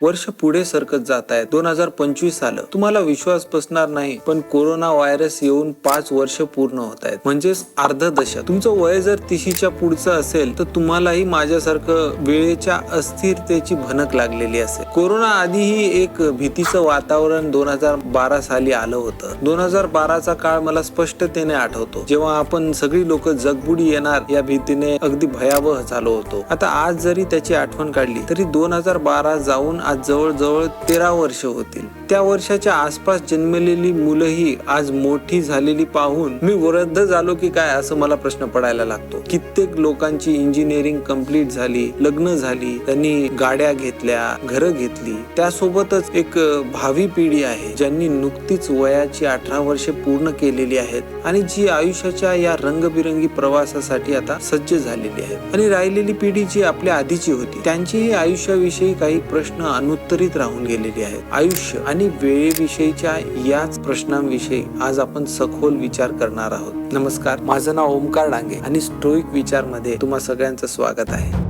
वर्ष पुढे सरकत जात आहे. दोन हजार पंचवीस आलं तुम्हाला विश्वास बसणार नाही पण कोरोना व्हायरस येऊन पाच वर्ष पूर्ण होत आहेत. म्हणजेच अर्ध दशक. तुमचं वय जर तिशीच्या पुढचं असेल तर तुम्हालाही माझ्यासारखं वेळेच्या अस्थिरतेची भनक लागलेली असेल. कोरोना आधीही एक भीतीचं वातावरण दोन हजार बारा साली आलं होतं. दोन हजार बाराचा काळ मला स्पष्टतेने आठवतो. जेव्हा आपण सगळी लोक जगबुडी येणार या भीतीने अगदी भयावह झालो होतो. आता आज जरी त्याची आठवण काढली तरी दोन हजार बारा जाऊन आज जवळजवळ तेरा वर्ष होतील. त्या वर्षाच्या आसपास जन्मलेली मुलंही आज मोठी झालेली पाहून मी वृद्ध झालो की काय असं मला प्रश्न पडायला लागतो. कित्येक लोकांची इंजिनिअरिंग कंप्लीट झाली लग्न झाली त्यांनी गाड्या घेतल्या घरं घेतली. त्यासोबतच एक भावी पिढी आहे ज्यांनी नुकतीच वयाची अठरा वर्षे पूर्ण केलेली आहेत आणि जी आयुष्याच्या या रंगबिरंगी प्रवासासाठी आता सज्ज झालेली आहे आणि राहिलेली पिढी जी आपल्या आधीची होती त्यांचीही आयुष्याविषयी काही प्रश्न अनुत्तरित राहून गेलेली आहेत. आयुष्य आणि वेळेविषयीच्या याच प्रश्नांविषयी आज आपण सखोल विचार करणार आहोत. नमस्कार माझं नाव ओमकार डांगे आणि स्टोईक विचारमध्ये तुम्हा सगळ्यांचं स्वागत आहे.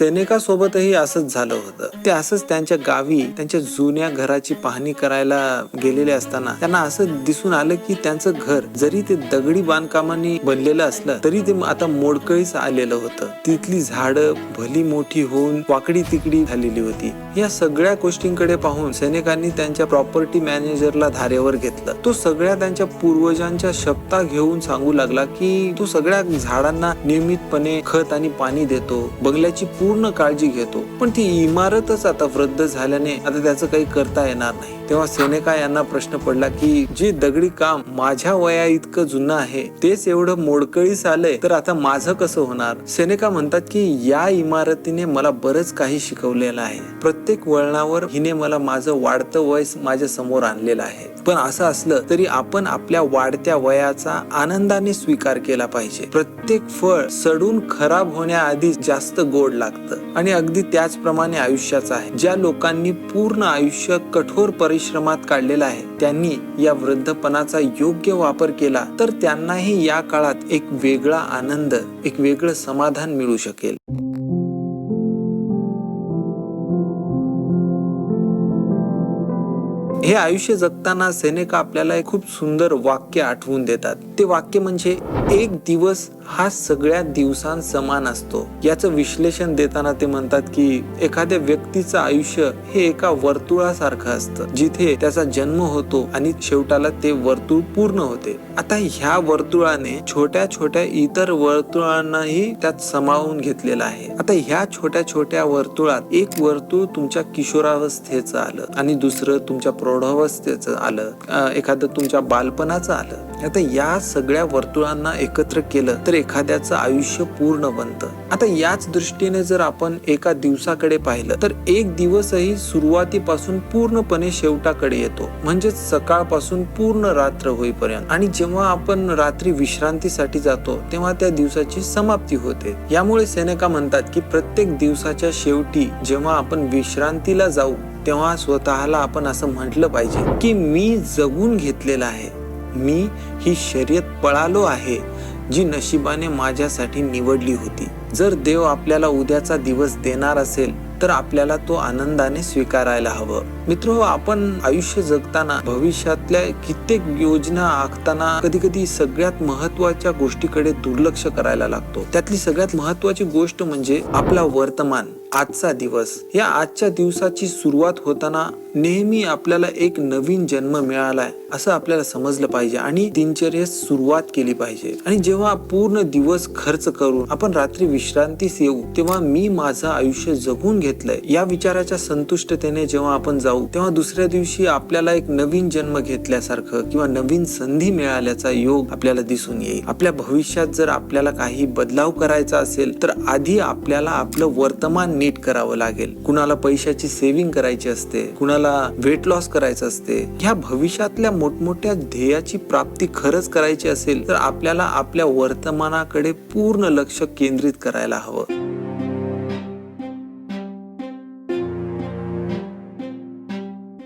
सेनेका सोबतही असंच झालं होतं. ते असंच त्यांच्या गावी त्यांच्या जुन्या घराची पाहणी करायला गेलेले असताना त्यांना असं दिसून आलं की त्यांचं घर जरी ते दगडी बांधकामांनी बनलेलं असलं तरी ते आता मोडकळीच आलेलं होतं. तिथली झाडं भली मोठी होऊन वाकडी तिकडी झालेली होती. या सगळ्या गोष्टींकडे पाहून सैनिकांनी त्यांच्या प्रॉपर्टी मॅनेजरला धारेवर घेतलं. तो सगळ्या त्यांच्या पूर्वजांच्या शब्दा घेऊन सांगू लागला की तो सगळ्या झाडांना नियमितपणे खत आणि पाणी देतो. बंगल्याची पूर्ण पूर्ण काळजी घेतो. पण ती इमारतच आता वृद्ध झाल्याने आता त्याचं काही करता येणार नाही. तेव्हा सेनेका यांना प्रश्न पडला की जे दगडी काम माझ्या वया इतकं जुनं आहे तेच एवढं मोडकळीस आलंय तर आता माझं कसं होणार? सेनेका म्हणतात की या इमारतीने मला बरंच काही शिकवलेलं आहे. प्रत्येक वळणावर हिने मला माझं वाढतं वय माझ्यासमोर आणलेलं आहे. पण असं असलं तरी आपण आपल्या वाढत्या वयाचा आनंदाने स्वीकार केला पाहिजे. प्रत्येक फळ सडून खराब होण्याआधी जास्त गोड लागतं. आणि अगदी त्याचप्रमाणे आयुष्याचं आहे. ज्या लोकांनी पूर्ण आयुष्य कठोर परिश्रमात काढलेलं आहे त्यांनी या वृद्धपणाचा योग्य वापर केला तर त्यांनाही या काळात एक वेगळा आनंद एक वेगळं समाधान मिळू शकेल. हे आयुष्य जगताना सेनेका आपल्याला एक खूप सुंदर वाक्य आठवून देतात. ते वाक्य म्हणजे एक दिवस हा सगळ्या दिवसां समान असतो. याचं विश्लेषण देताना ते म्हणतात की एखाद्या व्यक्तीचं आयुष्य हे एका वर्तुळासारखं असतं जिथे त्याचा जन्म होतो आणि शेवटाला ते वर्तुळ पूर्ण होते. आता ह्या वर्तुळाने छोट्या छोट्या इतर वर्तुळांनाही त्यात समावून घेतलेलं आहे. आता ह्या छोट्या छोट्या वर्तुळात एक वर्तुळ तुमच्या किशोरावस्थेचं आलं आणि दुसरं तुमच्या प्रौढावस्थेचं आलं एखादं तुमच्या बालपणाचं आलं आता या सगळ्या वर्तुळांना एकत्र केलं तर एखाद्याचं आयुष्य पूर्ण बनतं. आता याच दृष्टीने जर आपण एका दिवसाकडे पाहिलं तर एक दिवसही सुरुवातीपासून पूर्णपणे शेवटाकडे येतो. म्हणजेच सकाळपासून पूर्ण रात्र होईपर्यंत. आणि जेव्हा आपण रात्री विश्रांतीसाठी जातो तेव्हा त्या दिवसाची समाप्ती होते. यामुळे सेनेका म्हणतात की प्रत्येक दिवसाच्या शेवटी जेव्हा आपण विश्रांतीला जाऊ तेव्हा स्वतःला आपण असं म्हटलं पाहिजे की मी जगून घेतलेलं आहे. मी ही शर्यत पळालो आहे जी नशिबाने माझ्यासाठी निवडली होती. जर देव आपल्याला उद्याचा दिवस देणार असेल तर आपल्याला तो आनंदाने स्वीकारायला हवं. मित्र आपण आयुष्य जगताना भविष्यातल्या कित्येक योजना आखताना कधी कधी सगळ्यात महत्त्वाच्या गोष्टीकडे दुर्लक्ष करायला लागतो. त्यातली सगळ्यात महत्वाची गोष्ट म्हणजे आपला वर्तमान. आजचा दिवस. या आजच्या दिवसाची सुरुवात होताना नेहमी आपल्याला एक नवीन जन्म मिळालाय असं आपल्याला समजलं पाहिजे आणि दिनचर्येत सुरुवात केली पाहिजे. आणि जेव्हा पूर्ण दिवस खर्च करून आपण रात्री विश्रांतीस येऊ तेव्हा मी माझं आयुष्य जगून घेतलंय. या विचाराच्या संतुष्टतेने जेव्हा आपण जाऊ तेव्हा दुसऱ्या दिवशी आपल्याला एक नवीन जन्म घेतल्यासारखं किंवा नवीन संधी मिळाल्याचा योग आपल्याला दिसून येईल. आपल्या भविष्यात जर आपल्याला काही बदलाव करायचा असेल तर आधी आपल्याला आपलं वर्तमान नीट करावं लागेल. कुणाला पैशाची सेव्हिंग करायची असते कुणाला वेट लॉस करायचं असते ह्या भविष्यातल्या मोठमोठ्या ध्येयाची प्राप्ती खरंच करायची असेल तर आपल्याला आपल्या वर्तमानाकडे पूर्ण लक्ष केंद्रित करायला हवं.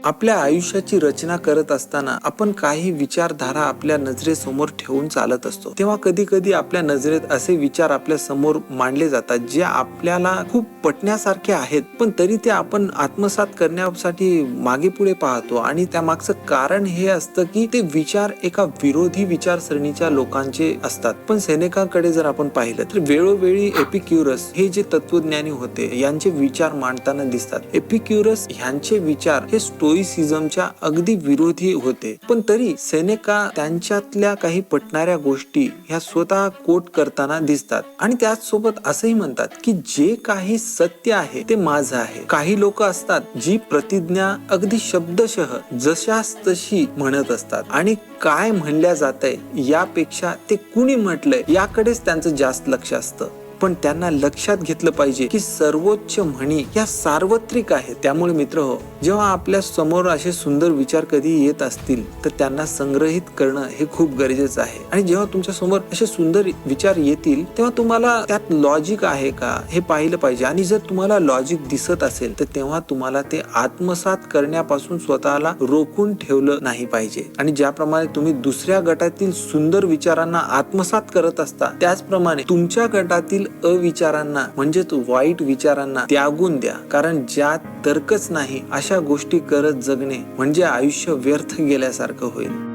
आपल्या आयुष्याची रचना करत असताना आपण काही विचारधारा आपल्या नजरेसमोर ठेवून चालत असतो. तेव्हा कधी कधी आपल्या नजरेत असे विचार आपल्यासमोर मांडले जातात जे आपल्याला खूप पटण्यासारखे आहेत. पण तरी ते आपण आत्मसात करण्यासाठी मागे पुढे पाहतो आणि त्या मागचं कारण हे असतं की ते विचार एका विरोधी विचारसरणीच्या लोकांचे असतात. पण सेनेकाकडे जर आपण पाहिलं तर वेळोवेळी एपिक्युरस हे जे तत्वज्ञानी होते यांचे विचार मांडताना दिसतात. एपिक्युरस ह्यांचे विचार हे स्टोईसिझमच्या अगदी विरोधी होते. पण तरी सेनेका त्यांच्यातल्या काही पटणाऱ्या गोष्टी ह्या स्वतः कोट करताना दिसतात. आणि त्याचसोबत असंही म्हणतात की जे काही सत्य आहे ते माझं आहे. काही लोक असतात जी प्रतिज्ञा अगदी शब्दशः जशास तशी म्हणत असतात. आणि काय म्हणल्या जात आहे यापेक्षा ते कुणी म्हटलंय याकडेच त्यांचं जास्त लक्ष असतं. पण त्यांना लक्षात घेतलं पाहिजे की सर्वोच्च म्हणी या सार्वत्रिक आहेत. त्यामुळे मित्र हो जेव्हा आपल्यासमोर असे सुंदर विचार कधी येत असतील तर त्यांना संग्रहित करणं हे खूप गरजेचं आहे. आणि जेव्हा तुमच्यासमोर असे सुंदर विचार येतील तेव्हा तुम्हाला त्यात लॉजिक आहे का हे पाहिलं पाहिजे. आणि जर तुम्हाला लॉजिक दिसत असेल तर तेव्हा तुम्हाला ते आत्मसात करण्यापासून स्वतःला रोखून ठेवलं नाही पाहिजे. आणि ज्याप्रमाणे तुम्ही दुसऱ्या गटातील सुंदर विचारांना आत्मसात करत असता त्याचप्रमाणे तुमच्या गटातील अविचारांना म्हणजेच वाईट विचारांना त्यागून द्या. कारण ज्यात तर्कच नाही अशा गोष्टी करत जगणे म्हणजे आयुष्य व्यर्थ गेल्यासारखं होईल.